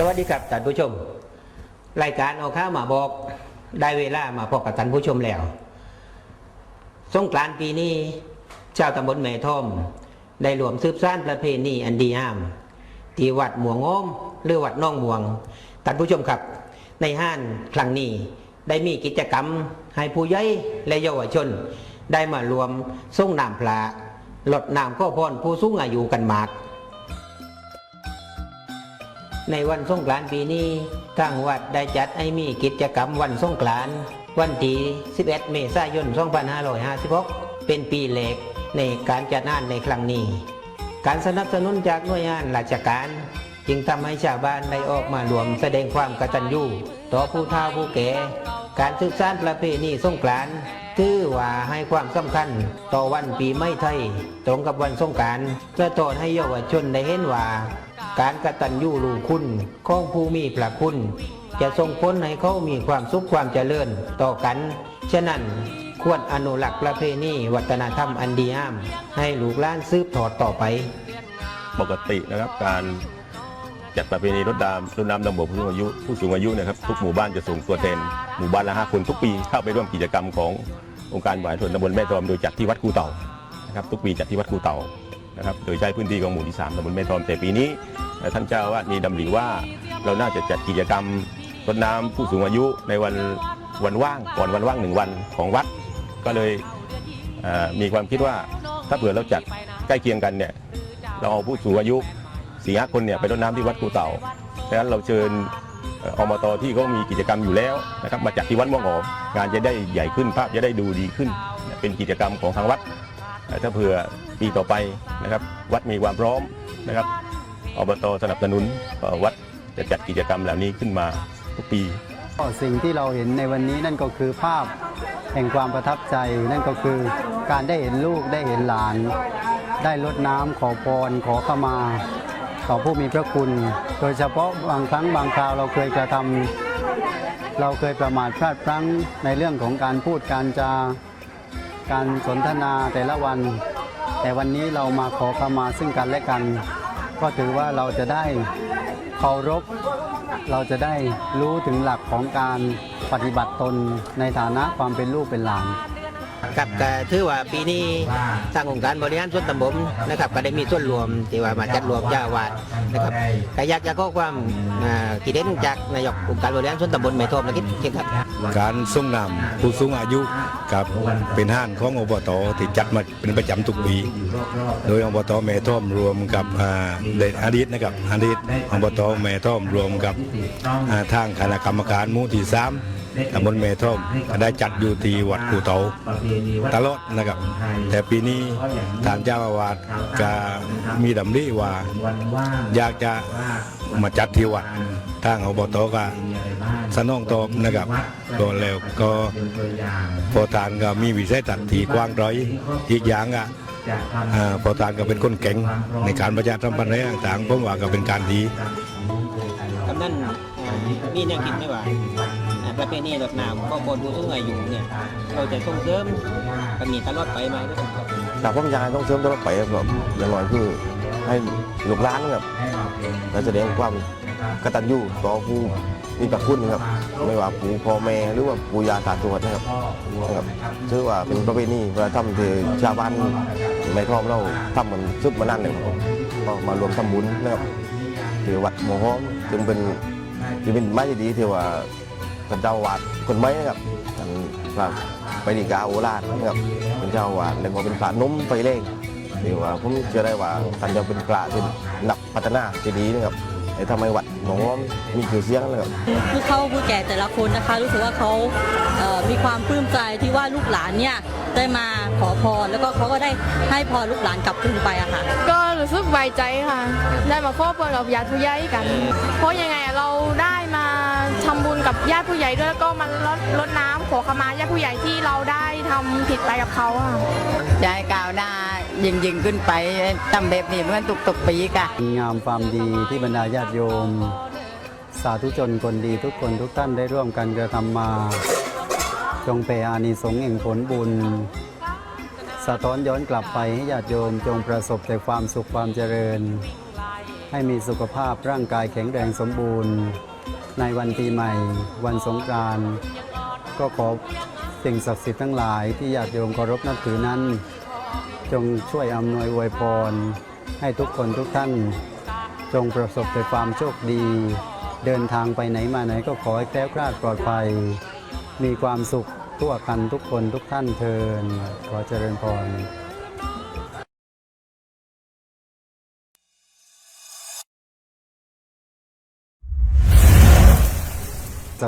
สวัสดีครับท่านผู้ชม รายการเอาข้าวมาบอกได้เวลามาพบกับท่านผู้ชมแล้วสงกรานต์ปีนี้ชาวตำบลแม่ท่อม ได้รวมสืบสานประเพณีอันดีงามที่วัดหมวงโอมหรือวัดน้องหมวงท่านผู้ชมครับ ในห้านครั้งนี้ได้มีกิจกรรมให้ผู้ใหญ่และเยาวชน ได้มารวมส่งน้ำพระลดน้ำข้อพรผู้สูงอายุกันมาก ในวันสงกรานต์ปีนี้ทางวัดได้จัดให้มีกิจกรรมวันสงกรานต์วันที่11 เมษายน 2556 เป็นปีแรกในการจัดงานในครั้งนี้ การสนับสนุนจากหน่วยงานราชการ จึงทำให้ชาวบ้านได้ออกมารวมแสดงความกตัญญูต่อผู้เฒ่าผู้แก่การศึกษานประเพณีสงกรานต์ ถือว่าให้ความสำคัญ ต่อวันปีไม่ไทย ตรงกับวันสงการเพื่อตอนให้เยาวชนได้เห็นว่า การกระตัญญูรูคุณของผู้มีพระคุณ จะส่งผลให้เขามีความสุขความเจริญต่อกัน ฉะนั้นควรอนุรักษ์ประเพณีวัฒนธรรมอันดีงาม ให้ลูกหลานสืบทอดต่อไป ปกตินะครับการ จัดประเพณีรถดามรถน้ำดำหัวผู้สูงอายุผู้สูงอายุนะครับทุกหมู่บ้านจะส่งตัวแทนหมู่บ้านละห้าคนทุกปีเข้าไปร่วมกิจกรรมขององค์การบริหารส่วนตำบลแม่ทอมโดยจัดที่วัดคูเต่านะครับทุกปีจัดที่วัดคูเต่านะครับโดยใช้พื้นที่ของหมู่ที่สามตำบลแม่ทอมแต่ปีนี้ท่านเจ้าอาวาดมีดำริว่าเราน่าจะจัดกิจกรรมรดน้ำผู้สูงอายุในวันวันว่างก่อนวันว่างหนึ่งวันของวัด ก็เลยมีความคิดว่าถ้าเผื่อเราจัดใกล้เคียงกันเนี่ยเราเอาผู้สูงอายุ สี่ห้าคนเนี่ยไปรดน้ำที่วัดกูเต่าดังนั้นเราเชิญอ่ออบตที่เขามีกิจกรรมอยู่แล้วนะครับมาจัดที่วัดม่วงหอมงานจะได้ใหญ่ขึ้นภาพจะได้ดูดีขึ้น เป็นกิจกรรมของทางวัด ถ้าเผื่อปีต่อไปนะครับ วัดมีความพร้อมนะครับอบตสนับสนุนวัดจะจัดกิจกรรมเหล่านี้ขึ้นมาทุกปีสิ่งที่เราเห็นในวันนี้นั่นก็คือภาพแห่งความประทับใจ นั่นก็คือการได้เห็นลูกได้เห็นหลาน ได้ลดน้ำขอพรขอขมา ต่อผู้มีพระคุณ โดยเฉพาะบางครั้งบางคราวเราเคยกระทำเราเคยประมาทพลาดพลั้งในเรื่องของการพูดการจาการสนทนาแต่ละวัน แต่วันนี้เรามาขอขมาซึ่งกันและกัน ก็ถือว่าเราจะได้เคารพเราจะได้รู้ถึงหลักของการปฏิบัติตนในฐานะความเป็นลูกเป็นหลาน ครับก็ถือว่าปีนี้ทางองค์การบริหารส่วนตำบลนะครับก็ได้มีส่วนรวมที่ว่ามาจัดรวมเจ้าอาวาดนะครับก็อยากจะขอความอ่าคิดเห็นจากนายกองค์การบริหารส่วนตำบลแม่ทอมนะคิดเช่นครับ การส่งนำผู้สูงอายุกับเป็นห้านของอบตที่จัดมาเป็นประจำทุกปี โดยอบตแม่ท่อมรวมกับเดชอดีตนะครับอดีตอบตแม่ท่อมรวมกับทางคณะกรรมการมูที่สาม ตำบลแม่ท่อมก็ได้จัดอยู่ที่วัดกูเตาตลอดนะครับ แต่ปีนี้ทางเจ้าอาวาสก็มีดำริว่าอยากจะมาจัดที่วัดทางอบตก็สนองตอบนะครับก็แล้วก็พอทานก็มีวิสัยทัศน์ที่กว้างไกลอีกอย่างอะอ่าพอทานก็เป็นคนเก่งในการประชาสัมพันธ์อะไรต่างๆผมว่าก็เป็นการดีกำนันอ่ามีแนวคิดไหมว่าอ่า ประเพณีรดน้ำก็คนผู้สูงอายุเนี่ยเราจะส่งเสริมกันนี้ตลอดไปมหรือเปล่าครับแต่ผมอยากให้ต้องเสริมตลอดไปครับแบบอย่างน้อยคือให้ลูกหลานครับและแสดงความกตัญญูต่อผู้มีพระคุณครับ ไม่ว่าปู่พ่อแม่หรือว่าปู่ย่าตาทวดนะครับนะครับถือว่าเป็นประเพณีวัฒนธรรมที่ชาวบ้านในครอบเราทำมันซึบมานานเลยครับก็มารวมทำบุญนะครับที่วัดหมอหอมจึงเป็นที่เป็นไม้ดีที่ว่า ท่านเจ้าอาวาดคนไม้นะครับท่านพระไปดีกาโอราชนะครับเป็นเจ้าอาวาดแล้วก็เป็นพระนุ่มไฟเล่งที่ว่าผมเชื่อได้ว่าท่านจะเป็นกลาที่นักพัฒนาที่ดีนะครับไอ้ทำไมวัดหนองอ้อมมีชื่อเสียงนะครับผู้เฒ่าผู้แก่แต่ละคนนะคะ รู้สึกว่าเขาเอ่อมีความปลื้มใจที่ว่าลูกหลานเนี่ยได้มาขอพรแล้วก็เขาก็ได้ให้พรลูกหลานกลับคืนไปอะค่ะ ก็รู้สึกไว้ใจค่ะ ได้มาครอบครัวกับญาติผู้ใหญ่กัน เพราะยังไงอะเราได้ มาทำบุญกับญาติผู้ใหญ่ด้วยแล้วก็มาลดลดน้ำขอขมาญาติผู้ใหญ่ที่เราได้ทำผิดไปกับเขาอะจะให้ก้าวหน้ายิ่งยิ่งขึ้นไปทำแบบนี้เหมือนทุกๆปีค่ะงามความดีที่บรรดาญาติโยม สาธุชนคนดีทุกคนทุกท่านได้ร่วมกันกระทำมา จงเปรอานิสงส์แห่งผลบุญสะท้อนย้อนกลับไปให้ญาติโยมจงประสบแต่ความสุขความเจริญ ให้มีสุขภาพร่างกายแข็งแรงสมบูรณ์ ในวันปีใหม่ วันสงกรานต์ก็ขอสิ่งศักดิ์สิทธิ์ทั้งหลายที่ญาติโยมเคารพนับถือนั้น จงช่วยอำนวยอวยพร ให้ทุกคนทุกท่าน จงประสบแต่ความโชคดี เดินทางไปไหนมาไหนก็ขอให้แคล้วคลาดปลอดภัย มีความสุขทั่วกันทุกคนทุกท่านเทินขอเจริญพร